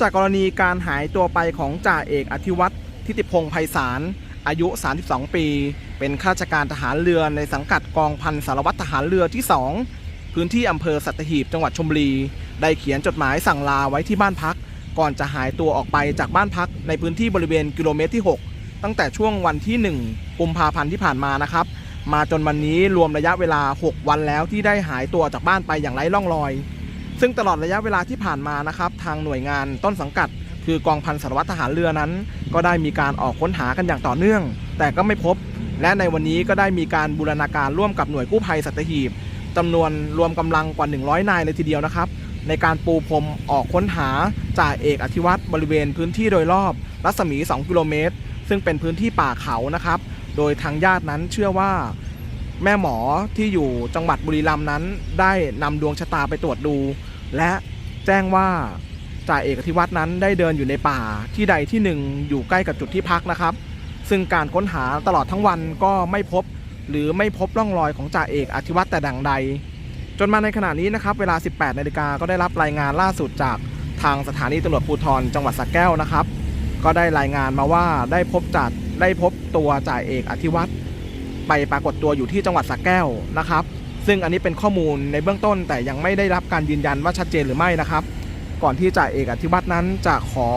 จากกรณีการหายตัวไปของจ่าเอกอธิวัตรทิติพงศ์ไพศาลอายุ 32 ปี เป็นข้าราชการทหารเรือในสังกัดกองพันสารวัตรทหารเรือที่ 2 พื้นที่อำเภอสัตหีบจังหวัดชลบุรี ได้เขียนจดหมายสั่งลาไว้ที่บ้านพัก ก่อนจะหายตัวออกไปจากบ้านพักในพื้นที่บริเวณกิโลเมตรที่ 6 ตั้งแต่ช่วงวันที่ 1 กุมภาพันธ์ที่ผ่านมานะครับ มาจนวันนี้รวมระยะเวลา 6 วันแล้วที่ได้หายตัวจากบ้านไปอย่างไร้ร่องรอย ซึ่งตลอดระยะเวลาที่ผ่านมานะครับทางหน่วยงานต้นสังกัด คือกองพันสารวัตรทหารเรือนั้น ก็ได้มีการออกค้นหากันอย่างต่อเนื่อง แต่ก็ไม่พบ และในวันนี้ก็ได้มีการบูรณาการร่วมกับหน่วยกู้ภัยสัตหีบจำนวนรวมกำลังกว่า 100 นายเลยทีเดียวนะครับ ในการปูพรมออกค้นหาจ่าเอกอธิวัตรบริเวณพื้นที่โดยรอบ รัศมี 2 กิโลเมตร ซึ่งเป็นพื้นที่ป่าเขานะครับ โดยทางญาตินั้นเชื่อว่าแม่หมอที่อยู่จังหวัดบุรีรัมย์นั้น ได้นำดวงชะตาไปตรวจดู และแจ้งว่าจ่าเอกอธิวัตรนั้นได้เดินอยู่ในป่าที่ใดที่หนึ่งอยู่ใกล้กับจุดที่พักนะครับ ซึ่งการค้นหาตลอดทั้งวันก็ไม่พบ หรือไม่พบร่องรอยของจ่าเอกอธิวัตรแต่ดังใด จนมาในขณะนี้นะครับ เวลา 18นาฬิกาก็ได้รับรายงานล่าสุดจากทางสถานีตำรวจภูธรจังหวัดสระแก้วนะครับ ก็ได้รายงานมาว่าได้พบจัดได้พบตัวจ่าเอกอธิวัตรไปปรากฏตัวอยู่ที่จังหวัดสระแก้วนะครับ ซึ่งอันนี้เป็นข้อมูลในเบื้องต้น แต่ยังไม่ได้รับการยืนยันว่าชัดเจนหรือไม่นะครับ ก่อนที่จ่าเอกอธิวัตรนั้นจะขอ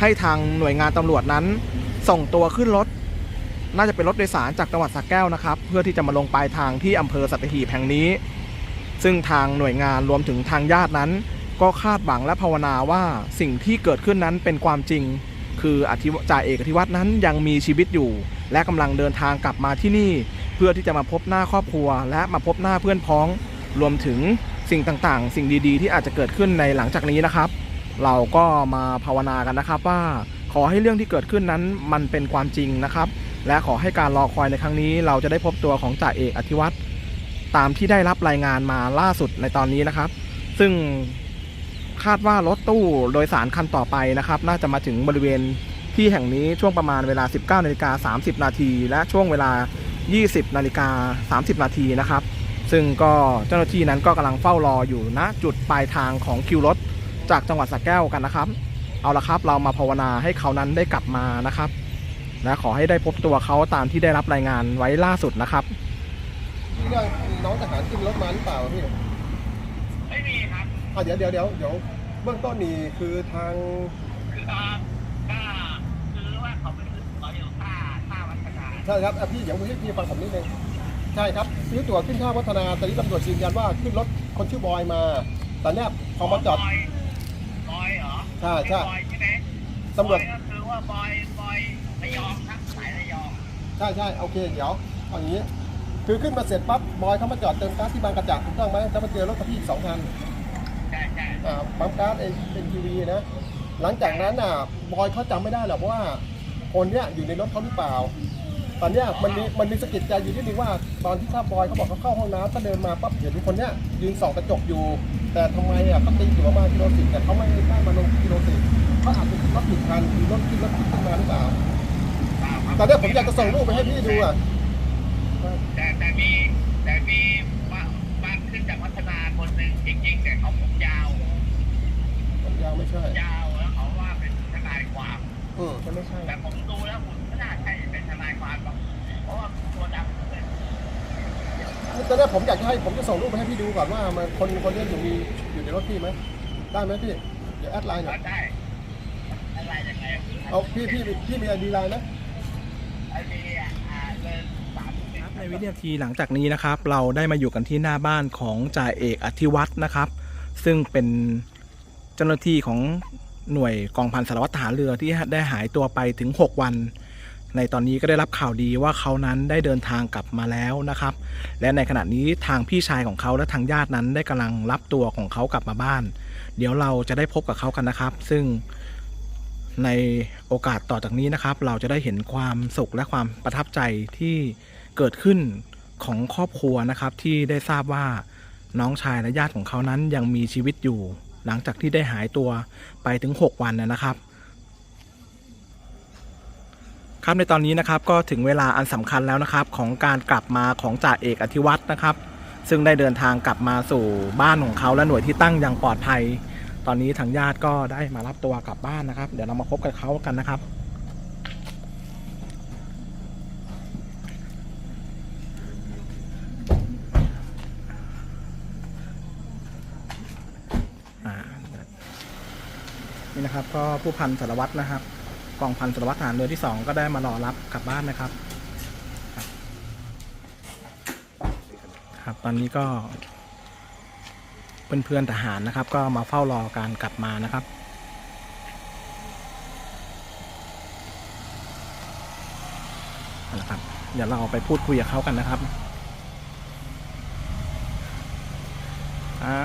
ให้ทางหน่วยงานตำรวจนั้น ส่งตัวขึ้นรถ น่าจะเป็นรถโดยสารจากจังหวัดสระแก้วนะครับ เพื่อที่จะมาลงปลายทางที่อำเภอสัตหีบแห่งนี้ ซึ่งทางหน่วยงานรวมถึงทางญาตินั้น ก็คาดหวังและภาวนาว่าสิ่งที่เกิดขึ้นนั้นเป็นความจริง คืออธิวจ่าเอกอธิวัตรนั้นยังมีชีวิตอยู่ และกำลังเดินทางกลับมาที่นี่ เพื่อที่จะมาพบหน้าครอบครัว และมาพบหน้าเพื่อนพ้อง รวมถึงสิ่งต่างๆ สิ่งดีๆ ที่อาจจะเกิดขึ้นในหลังจากนี้นะครับ เราก็มาภาวนากันนะครับว่าขอให้เรื่องที่เกิดขึ้นนั้นมันเป็นความจริงนะครับ และขอให้การรอคอยในครั้งนี้ เราจะได้พบตัวของจ่าเอกอธิวัตรตามที่ได้รับรายงานมาล่าสุดในตอนนี้นะครับ ซึ่งคาดว่ารถตู้โดยสารคันต่อไปนะครับ น่าจะมาถึงบริเวณที่แห่งนี้ช่วงประมาณเวลา 19นาฬิกา30 นาที และช่วงเวลา 20นาฬิกา30 นาทีนะครับ ซึ่งก็เจ้าหน้าที่นั้นก็กำลังเฝ้ารออยู่ณจุดปลายทางของคิวรถจากจังหวัดสระแก้วกันนะครับ เอาละครับเรามาภาวนาให้เขานั้นได้กลับมานะครับและขอให้ได้พบตัวเขาตามที่ได้รับรายงานไว้ล่าสุดนะครับพี่เรื่องน้องทหารขึ้นรถมาหรือเปล่าพี่ไม่มีครับอะเดี๋ยวเดี๋ยวเดี๋ยวเดี๋ยวเบื้องต้นนี่คือทาง คืออ่าก็คือว่าเขาไปซื้อตั๋วอยู่ท่าท่าวัฒนา ใช่ครับอะพี่เดี๋ยวพี่พี่ฟังผมนิดนึงใช่ครับซื้อตั๋วขึ้นท่าวัฒนาตอนนี้ตำรวจยืนยันว่าขึ้นรถคนชื่อบอยมาแต่เนี้ยพอมาจอดบอยบอยเหรอใช่ใช่ บอยใช่ไหมตำรวจ บอยก็คือว่าบอยบอยระยองครับสายระยองใช่ใช่โอเคเดี๋ยวเอาอย่างนี้ คือขึ้นมาเสร็จปั๊บบอยเขามาจอดเติมก๊าซที่บางกระจากถูกต้องไหมแล้วมาเจอรถกับพี่อีกสองคันใช่ใช่อ่าปั๊มก๊าซเอ็นทีวีนะ หลังจากนั้นน่ะบอยเขาจำไม่ได้หรอกว่าคนเนี้ยอยู่ในรถเขาหรือเปล่า ตอนเนี้ยมันมีมันมีสะกิดใจอยู่นิดนึงว่า ตอนที่ทราบบอยเขาบอกเขาเข้าห้องน้ำก็เดินมาปั๊บเห็นคนเนี้ยยืนส่องกระจกอยู่ แต่ทำไมอะเขาตีอยู่ประมาณกิโลสิบแต่เขาไม่ได้มาลงกิโลสิบเขาอาจจะรถผิดคันหรือรถขึ้นรถผิดขึ้นมาหรือเปล่าตอนเนี้ยผมอยากจะส่งรูปไปให้พี่ดูอะแต่แต่มีแต่มีบ้านบ้านขึ้นจากวัฒนาคนหนึ่งจริงๆแต่เขาผมยาวผมยาวไม่ใช่ยาวแล้วเขาว่าเป็นทนายความอืมจะไม่ใช่แต่ผมดูแล้วคุณไม่น่าใช่ เป็นทนายความหรอกเพราะว่าตัวดำเลยตอนเนี้ยผมอยากจะให้ผมจะส่งรูปไปให้พี่ดูก่อนว่ามันคนคนเนี้ยอยู่มีอยู่ในรถพี่ไหมได้ไหมพี่เดี๋ยวแอดไลน์หน่อยได้อะไรยังไงเอาพี่พี่พี่มีไอดีไลน์นะไอ้มีอะอ่าเดินสามสิบครับในวินาทีหลังจากนี้นะครับ เราได้มาอยู่กันที่หน้าบ้านของจ่าเอกอธิวัตรนะครับ ซึ่งเป็นเจ้าหน้าที่ของหน่วยกองพันสารวัตรทหารเรือที่ได้หายตัวไปถึง 6 วัน ในตอนนี้ก็ได้รับข่าวดีว่าเขานั้นได้เดินทางกลับมาแล้วนะครับ และในขณะนี้ทางพี่ชายของเขาและทางญาตินั้นได้กำลังรับตัวของเขากลับมาบ้าน เดี๋ยวเราจะได้พบกับเขากันนะครับ ซึ่งในโอกาสต่อจากนี้นะครับ เราจะได้เห็นความสุขและความประทับใจที่เกิดขึ้นของครอบครัวนะครับ ที่ได้ทราบว่าน้องชายและญาติของเขานั้นยังมีชีวิตอยู่ หลังจากที่ได้หายตัวไปถึง 6 วันนะครับ ครับในตอนนี้นะครับก็ถึงเวลาอันสำคัญแล้วนะครับของการกลับมาของจ่าเอกอธิวัตรนะครับ ซึ่งได้เดินทางกลับมาสู่บ้านของเขาและหน่วยที่ตั้งอย่างปลอดภัย ตอนนี้ทางญาติก็ได้มารับตัวกลับบ้านนะครับ เดี๋ยวเรามาพบกับเขากันนะครับ นี่นะครับก็ผู้พันสารวัตรนะครับ กองพันสารวัตรทหารเรือที่สองก็ได้มารอรับกลับบ้านนะครับ ครับตอนนี้ก็ เพื่อนๆทหารนะครับ ก็มาเฝ้ารอการกลับมานะครับเอาละครับ เดี๋ยวเราไปพูดคุยกับเขากันนะครับอ่า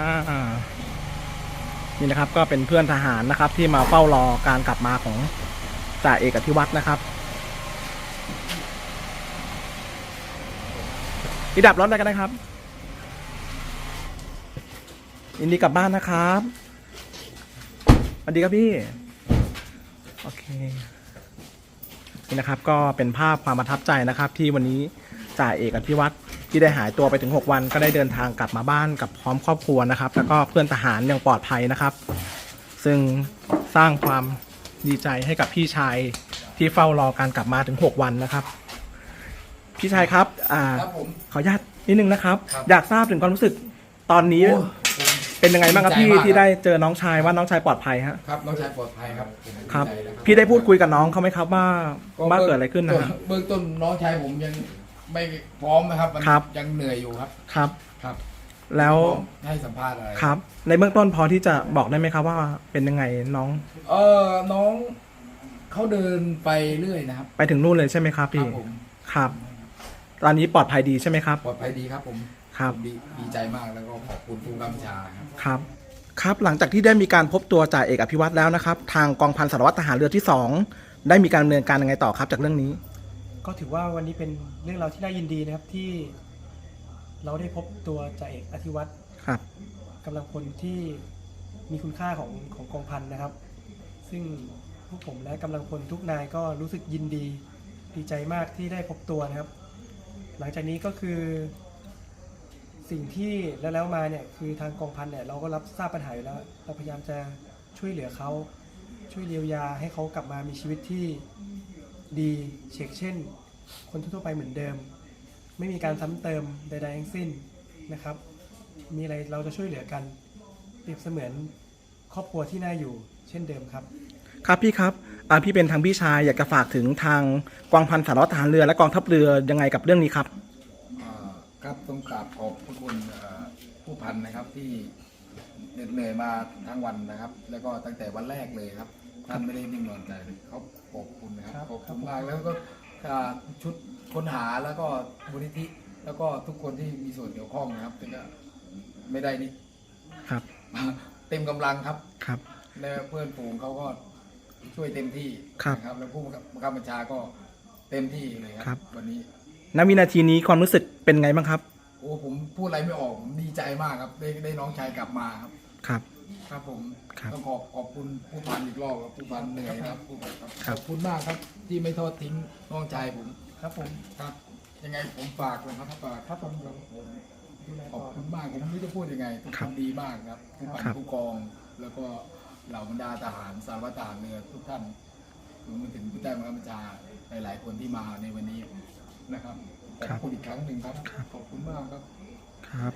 นี่นะครับก็เป็นเพื่อนทหารนะครับที่มาเฝ้ารอการกลับมาของ จ่าเอกอธิวัตรนะครับพี่ดับรถอะไรกันนะครับยินดีกลับบ้านนะครับสวัสดีครับพี่ โอเค นี่นะครับก็เป็นภาพความประทับใจนะครับ ที่วันนี้จ่าเอกอภิวัตรที่ได้หายตัวไปถึง 6 วัน ก็ได้เดินทางกลับมาบ้านกับพร้อมครอบครัวนะครับ แล้วก็เพื่อนทหารอย่างปลอดภัยนะครับ ซึ่งสร้างความ ดีใจให้กับพี่ชายที่เฝ้ารอการกลับมาถึง 6 วันนะครับ พี่ชายครับ อ่า ครับผม ขออนุญาตนิดนึงนะครับ ครับอยากทราบถึงความรู้สึกตอนนี้โอ้ผมเป็นยังไงบ้างครับดีพี่ใจมาก ที่ได้เจอน้องชายว่าน้องชายปลอดภัยฮะครับน้องชายปลอดภัยครับผมครับดีใจนะพี่ได้พูดคุยกับน้องเขาไหมครับว่าว่าเกิดอะไรขึ้นนะฮะ เบื้องต้นน้องชายผมยังไม่พร้อมนะครับมันครับ ยังเหนื่อยอยู่ครับ ครับ ครับ แล้วพร้อมให้สัมภาษณ์อะไรครับ ในเบื้องต้นพอที่จะบอกได้ไหมครับว่าเป็นยังไงน้อง เออน้องเขาเดินไปเรื่อยนะครับไปถึงนู่นเลยใช่ไหมครับคพี่รับผมครับ ตอนนี้ปลอดภัยดีใช่ไหมครับ ปลอดภัยดีครับผมครับ ดีดีใจมากแล้วก็ขอบคุณผู้กำกับชาครับ ครับ ครับหลังจากที่ได้มีการพบตัวจ่าเอกอภิวัตรแล้วนะครับ ทางกองพันสารวัตรทหารเรือที่สองได้มีการดำเนินการยังไงต่อครับจากเรื่องนี้ ก็ถือว่าวันนี้เป็นเรื่องราวที่น่ายินดีนะครับที่ เราได้พบตัวจ่าเอกอธิวัตรครับ กำลังพลที่มีคุณค่าของของกองพันนะครับ ซึ่งพวกผมและกำลังพลทุกนายก็รู้สึกยินดี ดีใจมากที่ได้พบตัวนะครับ หลังจากนี้ก็คือ สิ่งที่แล้วแล้วมาเนี่ยคือทางกองพันเนี่ยเราก็รับทราบปัญหาอยู่แล้ว เราพยายามจะช่วยเหลือเขาช่วยเยียวยาให้เขากลับมามีชีวิตที่ดีเช็คเช่น คนทั่วๆไปเหมือนเดิม ไม่มีการซ้ำเติมใดๆทั้งสิ้นนะครับ มีอะไรเราจะช่วยเหลือกันเปรียบเสมือนครอบครัวที่น่าอยู่เช่นเดิมครับ ครับพี่ครับอ่าพี่เป็นทางพี่ชายอยากจะฝากถึงทางกองพันสารวัตรทหารเรือและกองทัพเรือยังไงกับเรื่องนี้ครับ อ่าครับต้องกราบขอบพระคุณเอ่อผู้พันนะครับที่เหน็ดเหนื่อยมาทั้งวันนะครับ แล้วก็ตั้งแต่วันแรกเลยครับท่านไม่ได้นิ่งนอนใจเลยเขาขอบคุณนะคครัรับบขอบครัคุบณมากแล้วก็อ่าชุด ค้นหาแล้วก็มูลนิธิ แล้วก็ทุกคนที่มีส่วนเกี่ยวข้องนะครับแต่ก็ไม่ได้นี่ ครับ เต็มกำลังครับครับ และเพื่อนฝูงเขาก็ช่วยเต็มที่ครับ นะครับ แล้วผู้บังคับบัญชาก็เต็มที่เลยคครัรับ วันนี้ ณวินาทีนี้ความรู้สึกเป็นไงบ้างครับ โอ้ผมพูดอะไรไม่ออกผมดีใจมากครับ ได้ได้น้องชายกลับมาครับ ครับ ครับผมครับต้องขอบขอบคุณผู้พันอีกรอบครับผู้พันเหนื่อยนะครับผู้พันครับครัขบอบคุณมากครับที่ไม่ทอดทิ้งน้องชายผม ครับผม ครับ ยังไงผมฝากนะครับฝากครับผมขอบคุณมากผมไม่รู้จะพูดยังไงทุกครัคบนดีมากครับผู้พันครับ ผู้กอง แล้วก็เหล่าบรรดาทหารสารวัตรทหารเรือทุกท่านรวมไปถึงผู้ใต้บังคับบัญชาหลาย ๆ คนที่มาในวันนี้นะครับขอบคุณอีกครั้งหนึ่งครับ ขอบคุณมากครับ ครับ